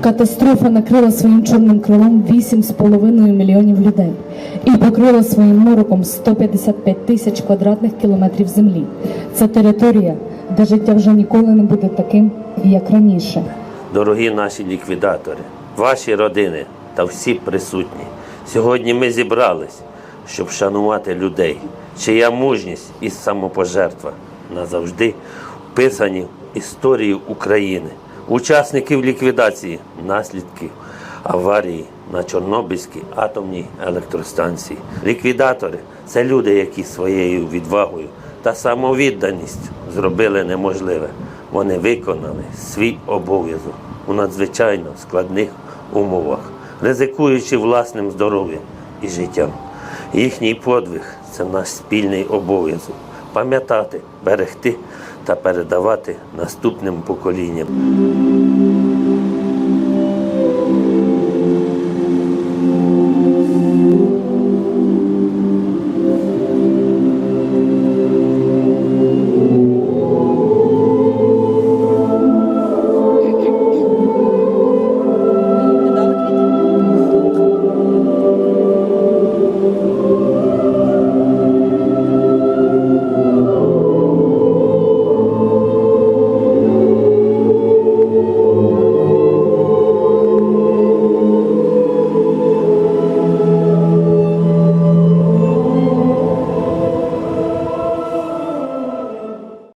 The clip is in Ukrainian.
Катастрофа накрила своїм чорним крилом 8,5 мільйонів людей і покрила своїм мороком 155 тисяч квадратних кілометрів землі. Це територія, де життя вже ніколи не буде таким, як раніше. Дорогі наші ліквідатори, ваші родини та всі присутні. Сьогодні ми зібрались, щоб шанувати людей, чия мужність і самопожертва назавжди вписані в історію України, учасників ліквідації наслідків аварії на Чорнобильській атомній електростанції. Ліквідатори це люди, які своєю відвагою та самовідданістю зробили неможливе. Вони виконали свій обов'язок у надзвичайно складних умовах, ризикуючи власним здоров'ям і життям. Їхній подвиг це наш спільний обов'язок пам'ятати, берегти та передавати наступним поколінням.